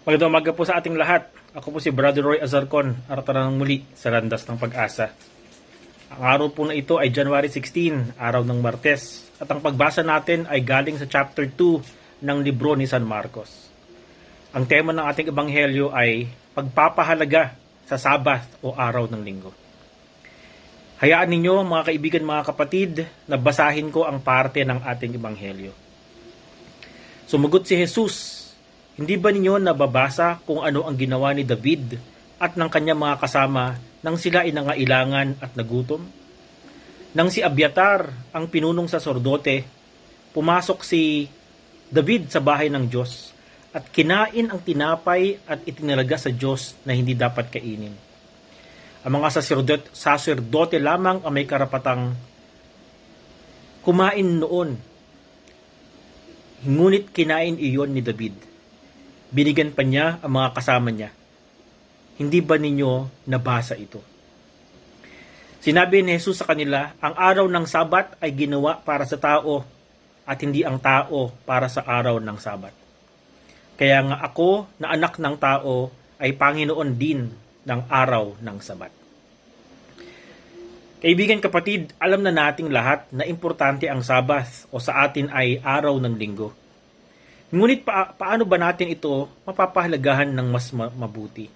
Magandang umaga po sa ating lahat. Ako po si Brother Roy Azarcon, arata ng muli sa Landas ng Pag-asa. Ang araw po na ito ay January 16, araw ng Martes. At ang pagbasa natin ay galing sa chapter 2 ng libro ni San Marcos. Ang tema ng ating ebanghelyo ay pagpapahalaga sa Sabat o araw ng linggo. Hayaan ninyo mga kaibigan, mga kapatid, na basahin ko ang parte ng ating ebanghelyo. Sumagot si Jesus, Hindi ba ninyo nababasa kung ano ang ginawa ni David at ng kanyang mga kasama nang sila ay nangailangan at nagutom? Nang si Abiatar, ang pinunong sasordote, pumasok si David sa bahay ng Diyos at kinain ang tinapay at itinalaga sa Diyos na hindi dapat kainin. Ang mga saserdote, saserdote lamang ang may karapatang kumain noon. Ngunit kinain iyon ni David. Binigyan pa niya ang mga kasama niya. Hindi ba ninyo nabasa ito? Sinabi ni Jesus sa kanila, ang araw ng Sabat ay ginawa para sa tao at hindi ang tao para sa araw ng Sabat. Kaya nga ako na anak ng tao ay Panginoon din ng araw ng Sabat. Kaibigan kapatid, alam na nating lahat na importante ang Sabbath o sa atin ay araw ng linggo. Ngunit pa- paano ba natin ito mapapahalagahan ng mas ma- mabuti?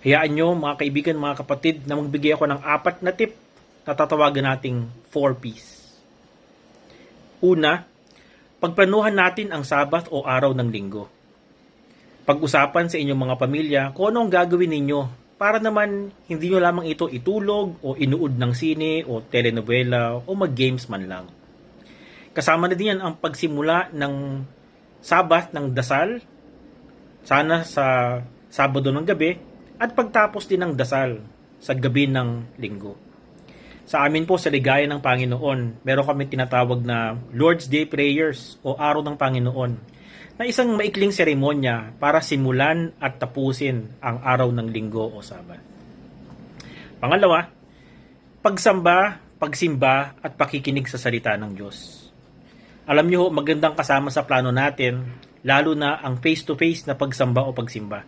Hayaan nyo mga kaibigan, mga kapatid na magbigay ako ng apat na tip na tatawagan nating 4Ps. Una, pagplanuhan natin ang Sabbath o araw ng linggo. Pag-usapan sa inyong mga pamilya kung ano ang gagawin ninyo para naman hindi nyo lamang ito itulog o inuud ng sine o telenovela o mag-games man lang. Kasama na din yan ang pagsimula ng Sabat ng dasal, sana sa Sabado ng gabi, at pagtapos din ng dasal sa gabi ng linggo. Sa amin po sa ligaya ng Panginoon, meron kami tinatawag na Lord's Day Prayers o Araw ng Panginoon na isang maikling seremonya para simulan at tapusin ang araw ng linggo o sabat. Pangalawa, pagsamba, pagsimba at pakikinig sa salita ng Diyos. Alam niyo, magandang kasama sa plano natin, lalo na ang face-to-face na pagsamba o pagsimba.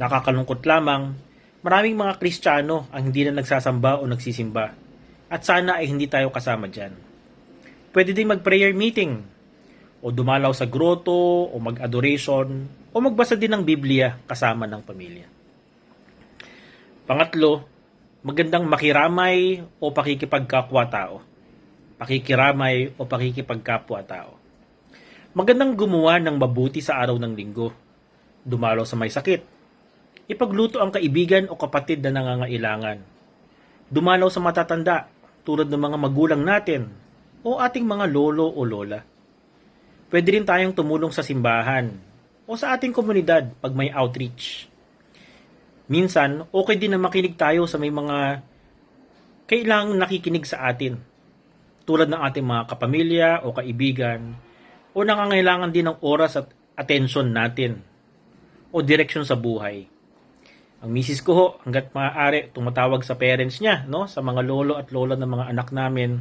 Nakakalungkot lamang, maraming mga Kristiyano ang hindi na nagsasamba o nagsisimba. At sana ay hindi tayo kasama dyan. Pwede din mag-prayer meeting, o dumalaw sa groto, o mag-adoration, o magbasa din ng Biblia kasama ng pamilya. Pangatlo, magandang makiramay o pakikipagkapwa-tao. Pakikiramay o pakikipagkapwa-tao. Magandang gumawa ng mabuti sa araw ng linggo. Dumalaw sa may sakit. Ipagluto ang kaibigan o kapatid na nangangailangan. Dumalaw sa matatanda tulad ng mga magulang natin o ating mga lolo o lola. Pwede rin tayong tumulong sa simbahan o sa ating komunidad pag may outreach. Minsan, okay din na makinig tayo sa may mga kailangang nakikinig sa atin. Tulad ng ating mga kapamilya o kaibigan o nangangailangan din ng oras at atensyon natin o direksyon sa buhay. Ang misis ko ho, hanggat maaari, tumatawag sa parents niya, no? sa mga lolo at lola ng mga anak namin,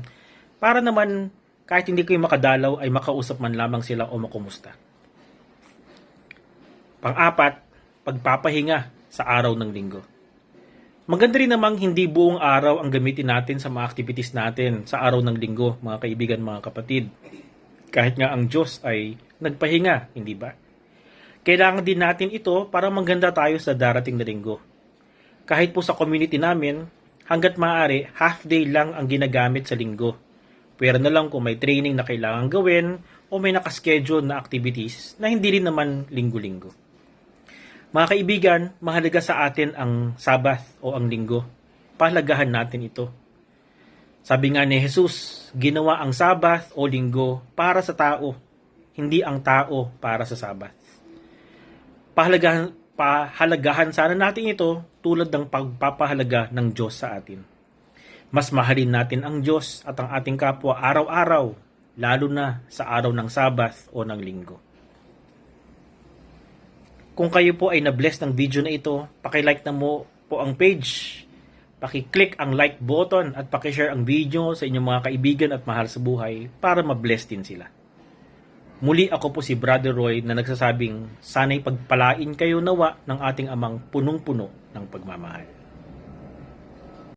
para naman kahit hindi kayo makadalaw ay makausap man lamang sila o makumusta. Pang-apat, pagpapahinga sa araw ng linggo. Maganda rin namang hindi buong araw ang gamitin natin sa mga activities natin sa araw ng linggo, mga kaibigan, mga kapatid. Kahit nga ang Diyos ay nagpahinga, hindi ba? Kailangan din natin ito para maganda tayo sa darating na linggo. Kahit po sa community namin, hanggat maaari, half day lang ang ginagamit sa linggo. Pwera na lang kung may training na kailangan gawin o may nakaschedule na activities na hindi rin naman linggo-linggo. Mga kaibigan, mahalaga sa atin ang Sabbath o ang linggo. Pahalagahan natin ito. Sabi nga ni Jesus, ginawa ang Sabbath o linggo para sa tao, hindi ang tao para sa Sabbath. Pahalagahan, pahalagahan sana natin ito tulad ng pagpapahalaga ng Diyos sa atin. Mas mahalin natin ang Diyos at ang ating kapwa araw-araw, lalo na sa araw ng Sabbath o ng linggo. Kung kayo po ay na-bless ng video na ito, paki-like na mo po ang page. Paki-click ang like button at paki-share ang video sa inyong mga kaibigan at mahal sa buhay para ma-bless din sila. Muli ako po si Brother Roy na nagsasabing sana'y pagpalain kayo nawa ng ating amang punong-puno ng pagmamahal.